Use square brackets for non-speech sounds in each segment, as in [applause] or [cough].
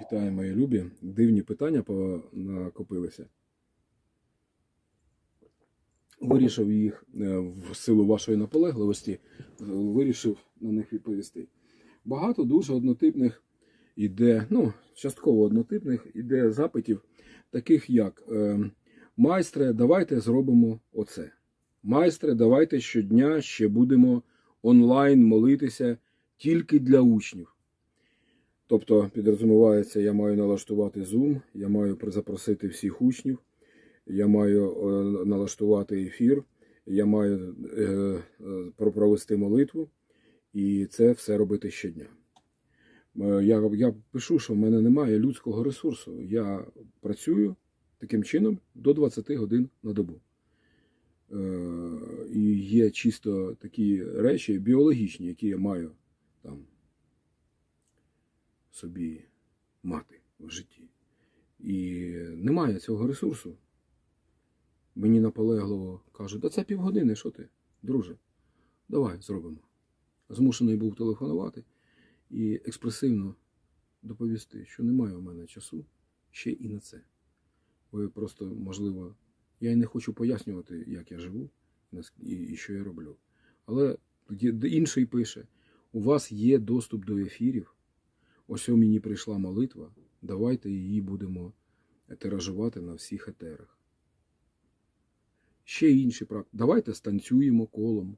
Вітаю, мої любі. Дивні питання накопилися. Вирішив їх е, в силу вашої наполегливості, вирішив на них відповісти. Багато дуже однотипних іде, ну, частково однотипних іде запитів, таких як е, майстре, давайте зробимо оце. Майстре, давайте щодня ще будемо онлайн молитися тільки для учнів. Тобто, підрозумівається, я маю налаштувати Zoom, я маю запросити всіх учнів, я маю е, налаштувати ефір, я маю е, е, провести молитву, і це все робити щодня. Я, я пишу, що в мене немає людського ресурсу. Я працюю таким чином до 20 годин на добу. І є чисто такі речі біологічні, які я маю там собі мати в житті. І немає цього ресурсу. Мені наполегливо кажуть, да це півгодини, що ти, друже? Давай зробимо. Змушений був телефонувати і експресивно доповісти, що немає у мене часу ще і на це. Ви просто, можливо, я і не хочу пояснювати, як я живу і, що я роблю. Але інший пише: у вас є доступ до ефірів. Ось о мені прийшла молитва, давайте її будемо тиражувати на всіх етерах. Ще інші практики. Давайте станцюємо колом.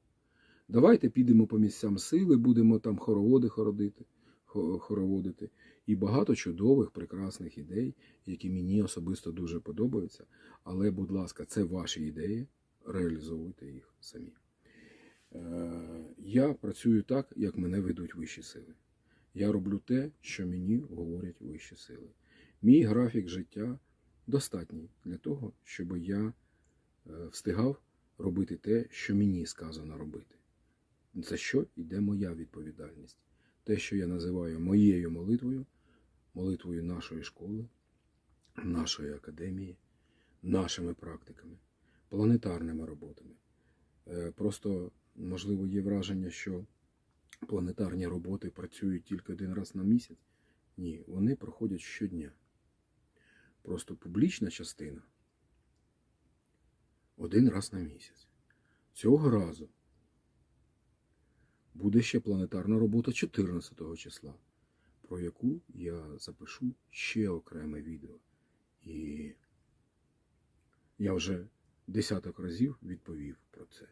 Давайте підемо по місцям сили, будемо там хороводи хородити, хороводити. І багато чудових, прекрасних ідей, які мені особисто дуже подобаються. Але, будь ласка, це ваші ідеї, реалізовуйте їх самі. Е, Я працюю так, як мене ведуть вищі сили. Я роблю те, що мені говорять вищі сили. Мій графік життя достатній для того, щоб я е, встигав робити те, що мені сказано робити. За що йде моя відповідальність? Те, що я називаю моєю молитвою, молитвою нашої школи, нашої академії, нашими практиками, планетарними роботами. Е, Просто, можливо, є враження, що планетарні роботи працюють тільки один раз на місяць. Ні, вони проходять щодня. Просто публічна частина один раз на місяць. Цього разу буде ще планетарна робота 14 числа, про яку я запишу ще окреме відео. І я вже десяток разів відповів про це.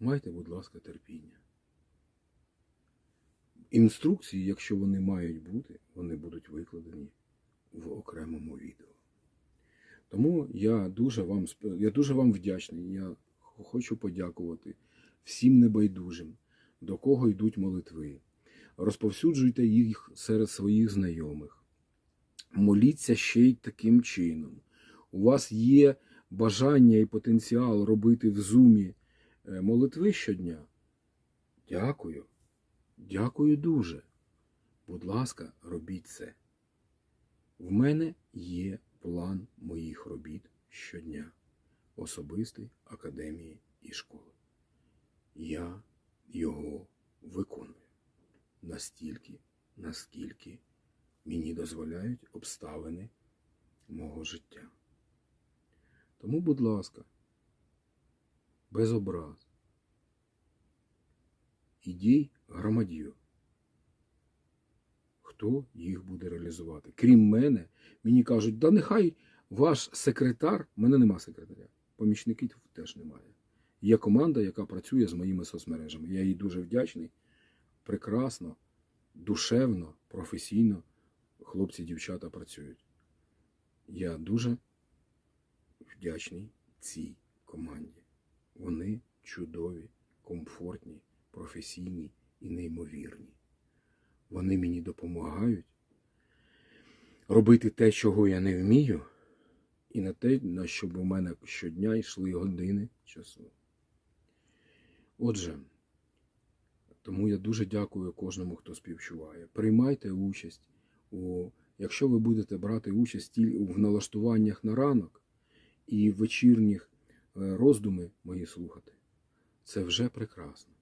Майте, будь ласка, терпіння. Інструкції, якщо вони мають бути, вони будуть викладені в окремому відео. Тому я дуже вам я дуже вам вдячний. Я хочу подякувати всім небайдужим, до кого йдуть молитви. Розповсюджуйте їх серед своїх знайомих. Моліться ще й таким чином. У вас є бажання і потенціал робити в зумі е, молитви щодня. Дякую. Дякую дуже. Будь ласка, робіть це. В мене є план моїх робіт щодня, особистий академії і школи. Я його виконую настільки, наскільки мені дозволяють обставини мого життя. Тому, будь ласка, без образ. Ідей громадью. Хто їх буде реалізувати? Крім мене, мені кажуть, да нехай ваш секретар, в мене нема секретаря, помічників теж немає. Є команда, яка працює з моїми соцмережами. Я їй дуже вдячний. Прекрасно, душевно, професійно хлопці, дівчата працюють. Я дуже вдячний цій команді. Вони чудові, комфортні, професійні і неймовірні. Вони мені допомагають робити те, чого я не вмію, і на те, на щоб у мене щодня йшли години часу. Отже, тому я дуже дякую кожному, хто співчуває. Приймайте участь у, якщо ви будете брати участь в налаштуваннях на ранок і вечірніх е, роздуми мої слухати, це вже прекрасно.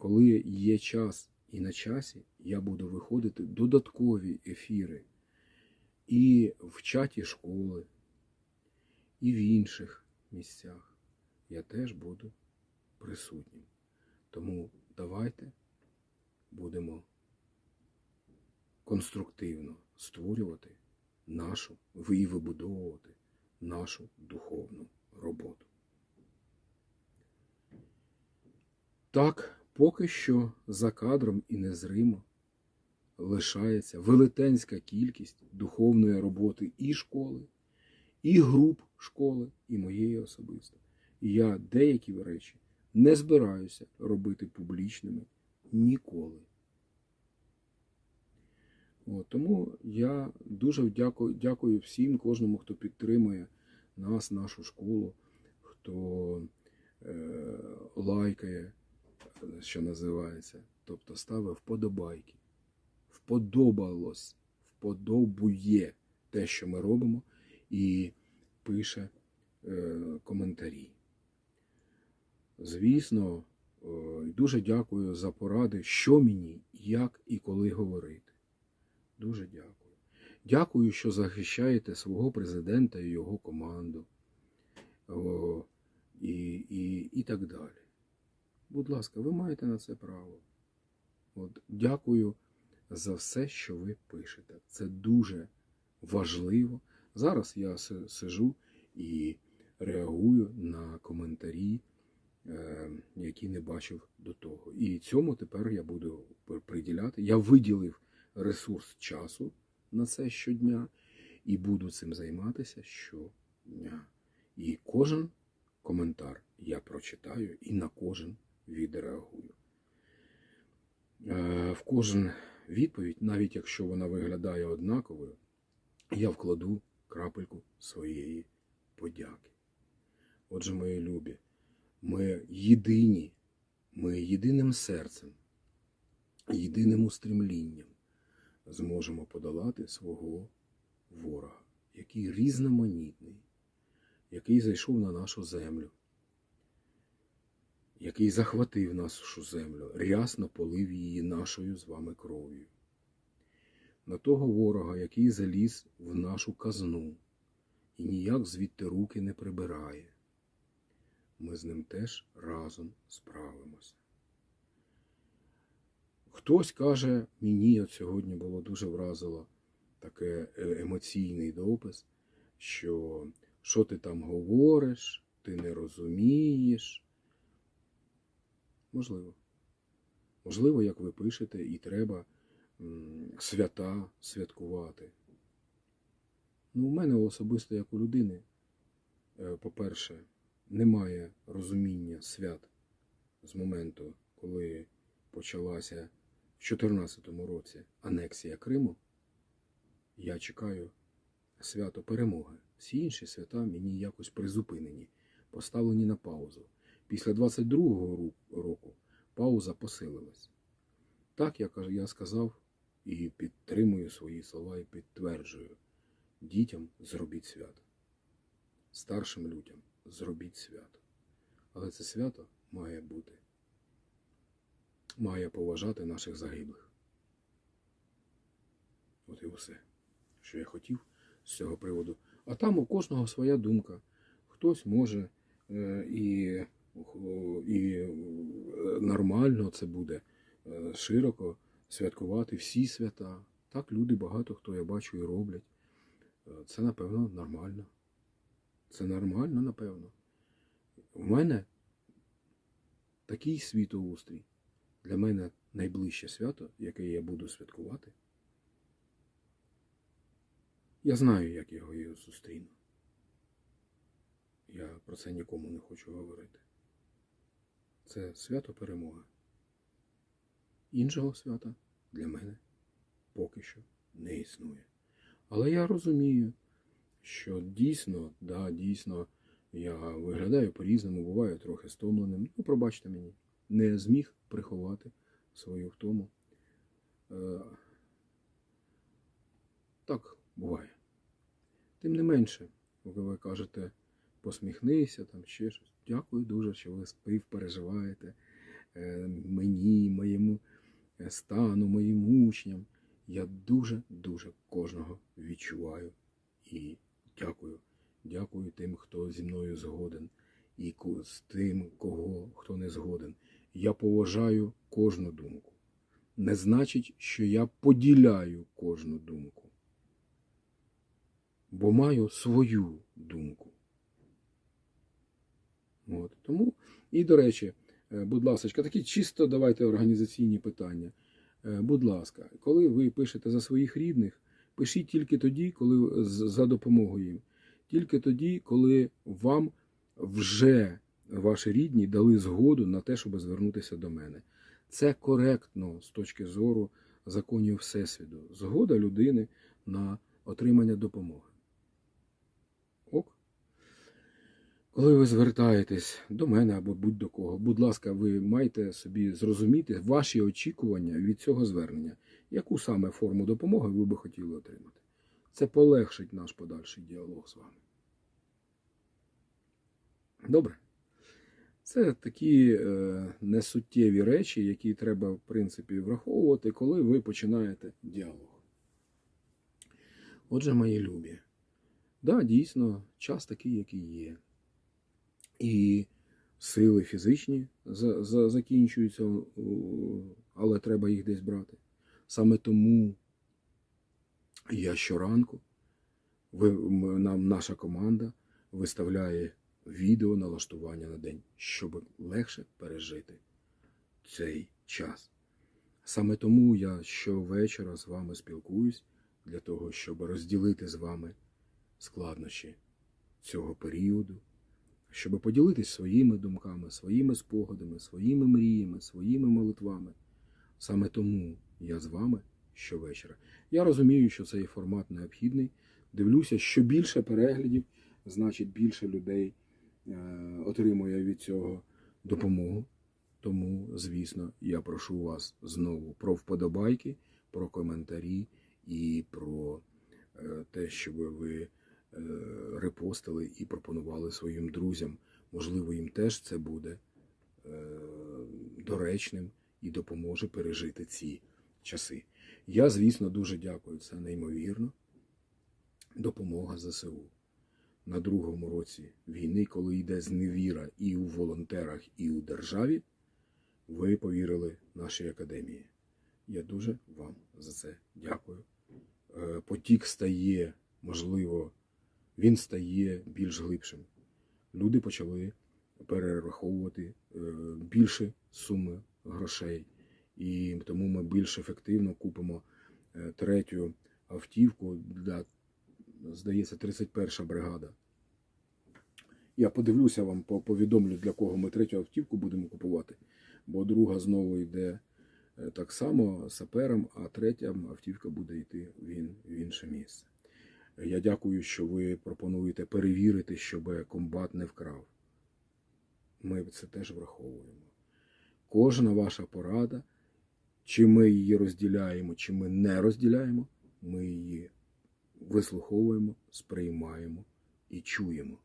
Коли є час І на часі я буду виходити додаткові ефіри і в чаті школи, і в інших місцях. Я теж буду присутнім. Тому давайте будемо конструктивно створювати нашу і вибудовувати нашу духовну роботу. Так, поки що за кадром і незримо лишається велетенська кількість духовної роботи і школи, і груп школи, і моєї особисто. Я деякі речі не збираюся робити публічними ніколи. От, тому я дуже дякую, дякую всім, кожному, хто підтримує нас, нашу школу, хто е, лайкає, що називається, тобто ставив вподобайки. Вподобалось, вподобує те, що ми робимо, і пише е, коментарі. Звісно, е, дуже дякую за поради, що мені, як і коли говорити. Дуже дякую. Дякую, що захищаєте свого президента і його команду. О, і, і, і так далі. Будь ласка, ви маєте на це право. От, дякую за все, що ви пишете. Це дуже важливо. Зараз я сижу і реагую на коментарі, е, які не бачив до того. І цьому тепер я буду приділяти. Я виділив ресурс часу на це щодня і буду цим займатися щодня. І кожен коментар я прочитаю і на кожен відреагую. Е, В кожен відповідь, навіть якщо вона виглядає однаковою, я вкладу крапельку своєї подяки. Отже, мої любі, ми єдині, ми єдиним серцем, єдиним устремлінням зможемо подолати свого ворога, який різноманітний, який зайшов на нашу землю, який захватив нашу землю, рясно полив її нашою з вами кров'ю. На того ворога, який заліз в нашу казну і ніяк звідти руки не прибирає. Ми з ним теж разом справимося. Хтось каже, мені от сьогодні було дуже вразило таке е, емоційний допис, що що ти там говориш, ти не розумієш. Можливо. Можливо, як ви пишете, і треба свята святкувати. Ну, у мене особисто, як у людини, е, по-перше, немає розуміння свят з моменту, коли почалася в 2014 році анексія Криму. Я чекаю свято перемоги. Всі інші свята мені якось призупинені, поставлені на паузу. Після 22-го року пауза посилилась. Так я я сказав і підтримую свої слова і підтверджую. Дітям зробіть свято. Старшим людям зробіть свято. Але це свято має бути. Має поважати наших загиблих. От і все, що я хотів з цього приводу. А там у кожного своя думка. Хтось може е, і, і е, нормально це буде е, широко святкувати всі свята. Так люди багато хто я бачу і роблять. Е, Це, напевно, нормально. Це нормально, напевно. У мене такий світоустрій. Для мене найближче свято, яке я буду святкувати. Я знаю, як його зустріну. Я про це нікому не хочу говорити. Це свято перемоги. Іншого свята для мене поки що не існує. Але я розумію, що дійсно, да, дійсно, я виглядаю по-різному, буваю трохи стомленим. Ну, пробачте мені, не зміг приховати свою втому. Е, так буває. Тим не менше, коли ви кажете, посміхнися, там ще щось. Дякую дуже, що ви співпереживаєте е, мені, моєму е, стану, моїм учням. Я дуже-дуже кожного відчуваю і дякую. Дякую тим, хто зі мною згоден, і з тим, кого хто не згоден. Я поважаю кожну думку. Не значить, що я поділяю кожну думку, бо маю свою думку. От. Тому, і до речі, е, будь ласка, такі чисто давайте організаційні питання. Е, Будь ласка, коли ви пишете за своїх рідних, пишіть тільки тоді, коли за допомогою їм. Тільки тоді, коли вам вже ваші рідні дали згоду на те, щоб звернутися до мене. Це коректно з точки зору законів Всесвіту. Згода людини на отримання допомоги. Коли ви звертаєтесь до мене або будь-до кого, будь ласка, ви маєте собі зрозуміти ваші очікування від цього звернення, яку саме форму допомоги ви би хотіли отримати. Це полегшить наш подальший діалог з вами. Добре. Це такі е, несуттєві речі, які треба, в принципі, враховувати, коли ви починаєте діалог. Отже, мої любі, да, дійсно, час такий, який є. І сили фізичні за, за, закінчуються, але треба їх десь брати. Саме тому я щоранку, ви, нам, наша команда виставляє відео налаштування на день, щоб легше пережити цей час. Саме тому я щовечора з вами спілкуюсь для того, щоб розділити з вами складнощі цього періоду, щоб поділитись своїми думками, своїми спогадами, своїми мріями, своїми молитвами. Саме тому я з вами щовечора. Я розумію, що цей формат необхідний. Дивлюся, що більше переглядів, значить більше людей е, отримує від цього допомогу. Тому, звісно, я прошу вас знову про вподобайки, про коментарі і про е, те, щоб ви репостили і пропонували своїм друзям. Можливо, їм теж це буде е, доречним і допоможе пережити ці часи. Я, звісно, дуже дякую. Це неймовірно. Допомога ЗСУ. На другому році війни, коли йде зневіра і у волонтерах, і у державі, ви повірили нашій академії. Я дуже вам за це дякую. Е, Потік стає, можливо, він стає більш глибшим. Люди почали перераховувати е, більше суми грошей, і тому ми більш ефективно купимо е, третю автівку здається, 31 бригада. Я подивлюся вам, повідомлю, для кого ми третю автівку будемо купувати, бо друга знову йде е, так само сапером, а третя автівка буде йти в інше місце. Я дякую, що ви пропонуєте перевірити, щоб комбат не вкрав. Ми це теж враховуємо. Кожна ваша порада, чи ми її розділяємо, чи ми не розділяємо, ми її вислуховуємо, сприймаємо і чуємо.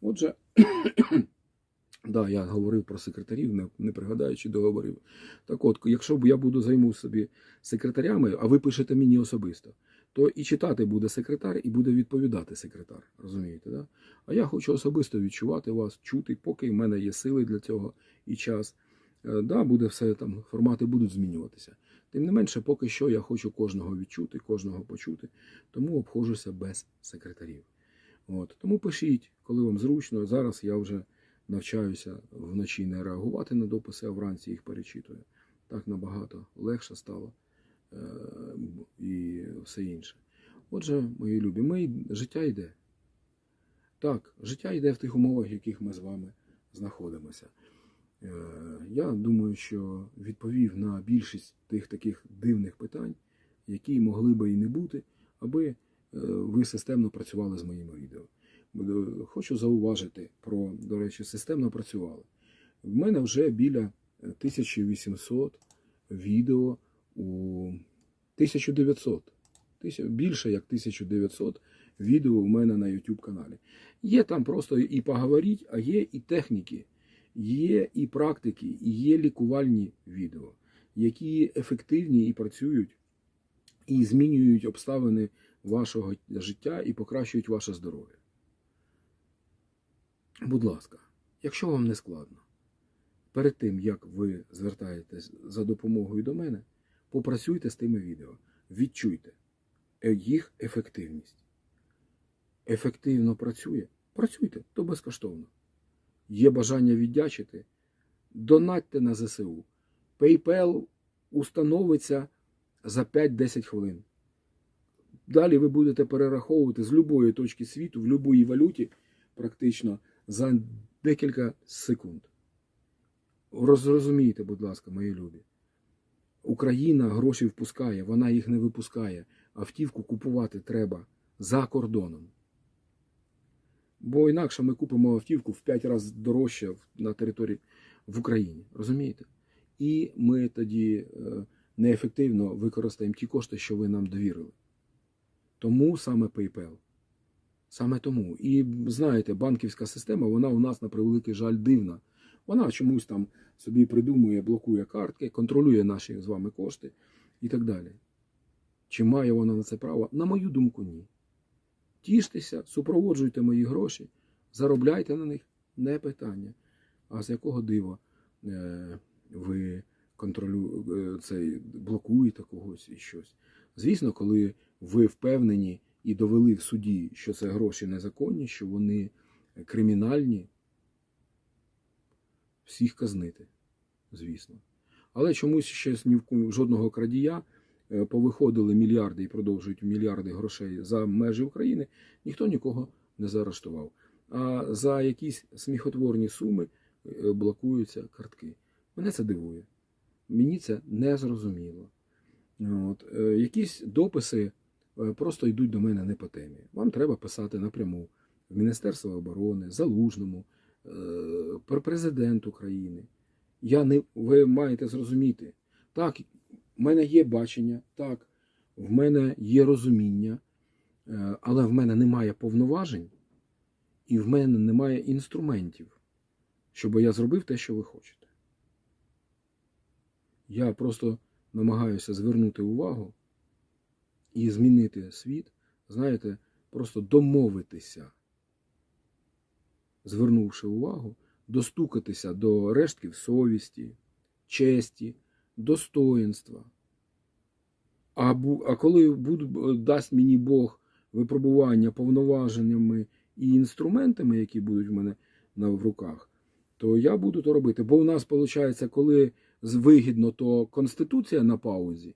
Отже, [clears throat] да, я говорив про секретарів, не, пригадаючи договорів. Так от, якщо я буду займу собі секретарями, а ви пишете мені особисто, то і читати буде секретар, і буде відповідати секретар. Розумієте, да? А я хочу особисто відчувати вас, чути, поки в мене є сили для цього і час. Е, Да, буде все там, формати будуть змінюватися. Тим не менше, поки що я хочу кожного відчути, кожного почути, тому обходжуся без секретарів. От. Тому пишіть, коли вам зручно. Зараз я вже навчаюся вночі не реагувати на дописи, а вранці їх перечитую. Так набагато легше стало е, все інше. Отже, мої любі, ми, життя йде. Так, життя йде в тих умовах, в яких ми з вами знаходимося. Е, Я думаю, що відповів на більшість тих таких дивних питань, які могли би і не бути, аби е, ви системно працювали з моїми відео. Хочу зауважити про, до речі, системно працювали. В мене вже біля е, 1800 відео у 1900. Більше як 1900 відео у мене на YouTube каналі. Є там просто і поговоріть, а є і техніки, є і практики, і є лікувальні відео. які ефективні і працюють, і змінюють обставини вашого життя і покращують ваше здоров'я. Будь ласка, якщо вам не складно, перед тим, як ви звертаєтесь за допомогою до мене, попрацюйте з тими відео, відчуйте їх ефективність. Ефективно працює? Працюйте, то безкоштовно. Є бажання віддячити? Донатьте на ЗСУ. PayPal установиться за 5-10 хвилин. Далі ви будете перераховувати з будь-якої точки світу, в будь-якій валюті, практично за декілька секунд. Розрозумійте, будь ласка, мої любі. Україна гроші впускає, вона їх не випускає. Автівку купувати треба за кордоном. Бо інакше ми купимо автівку в 5 разів дорожче на території в Україні. Розумієте? І ми тоді е, неефективно використаємо ті кошти, що ви нам довірили. Тому саме PayPal. Саме тому. І знаєте, банківська система, вона у нас на превеликий жаль дивна. Вона чомусь там собі придумує, блокує картки, контролює наші з вами кошти і так далі. Чи має вона на це право? На мою думку, ні. Тіштеся, супроводжуйте мої гроші, заробляйте на них не питання. А з якого дива е, ви контролю, е, цей, блокуєте когось і щось? Звісно, коли ви впевнені і довели в суді, що це гроші незаконні, що вони кримінальні, всіх казнити, звісно. Але чомусь ще жодного крадія повиходили мільярди і продовжують мільярди грошей за межі України, ніхто нікого не заарештував. А за якісь сміхотворні суми е, блокуються картки. Мене це дивує. Мені це не зрозуміло. От, е, якісь дописи е, просто йдуть до мене не по темі. Вам треба писати напряму в Міністерство оборони, Залужному, е, про президент України. Я не, ви маєте зрозуміти. Так, в мене є бачення, так, в мене є розуміння, е, але в мене немає повноважень і в мене немає інструментів, щоб я зробив те, що ви хочете. Я просто намагаюся звернути увагу і змінити світ, знаєте, просто домовитися, звернувши увагу, достукатися до рештків совісті, честі, достоїнства. А, а коли буду, дасть мені Бог випробування повноваженнями і інструментами, які будуть в мене в руках, то я буду то робити. Бо у нас виходить, коли вигідно, то Конституція на паузі,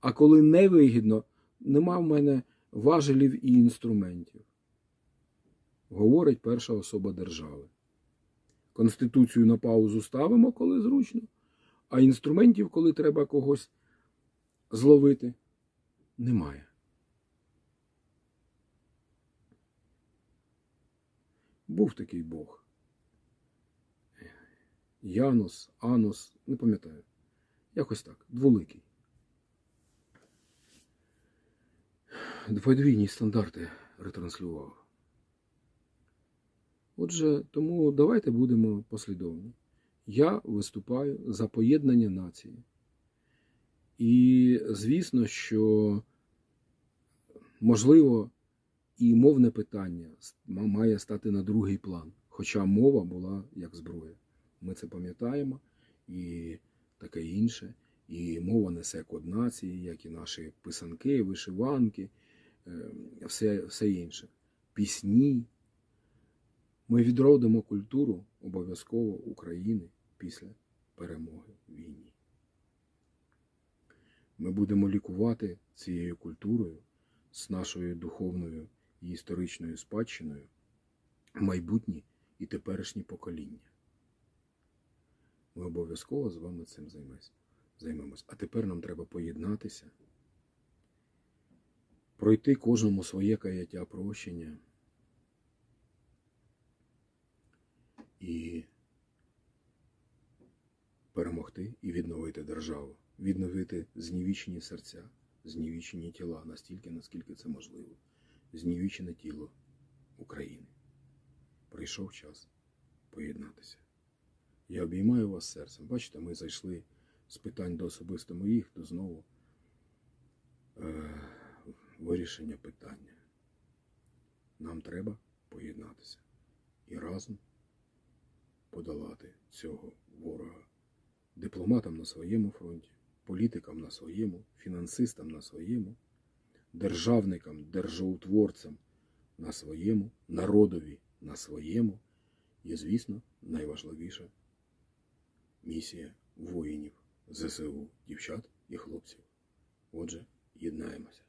а коли не вигідно, нема в мене важелів і інструментів. Говорить перша особа держави. Конституцію на паузу ставимо, коли зручно, а інструментів, коли треба когось зловити, немає. Був такий Бог. Янус, Анус, не пам'ятаю. Якось так, дволикий. Подвійні стандарти ретранслював. Отже, тому давайте будемо послідовні. Я виступаю за поєднання нації. І звісно, що можливо і мовне питання має стати на другий план. Хоча мова була як зброя. Ми це пам'ятаємо і таке інше. І мова несе код нації, як і наші писанки, вишиванки, е, все, все інше. Пісні. Ми відродимо культуру обов'язково України після перемоги в війні. Ми будемо лікувати цією культурою з нашою духовною і історичною спадщиною майбутні і теперішні покоління. Ми обов'язково з вами цим займемось. А тепер нам треба поєднатися, пройти кожному своє каяття прощення і перемогти і відновити державу, відновити знівічені серця, знівічені тіла настільки, наскільки це можливо, знівічене тіло України. Прийшов час поєднатися. Я обіймаю вас серцем. Бачите, ми зайшли з питань до особисто моїх, то знову е, вирішення питання. Нам треба поєднатися і разом подолати цього ворога. Дипломатам на своєму фронті, політикам на своєму, фінансистам на своєму, державникам, державотворцям на своєму, народові на своєму. І, звісно, найважливіша місія воїнів ЗСУ, дівчат і хлопців. Отже, єднаємося.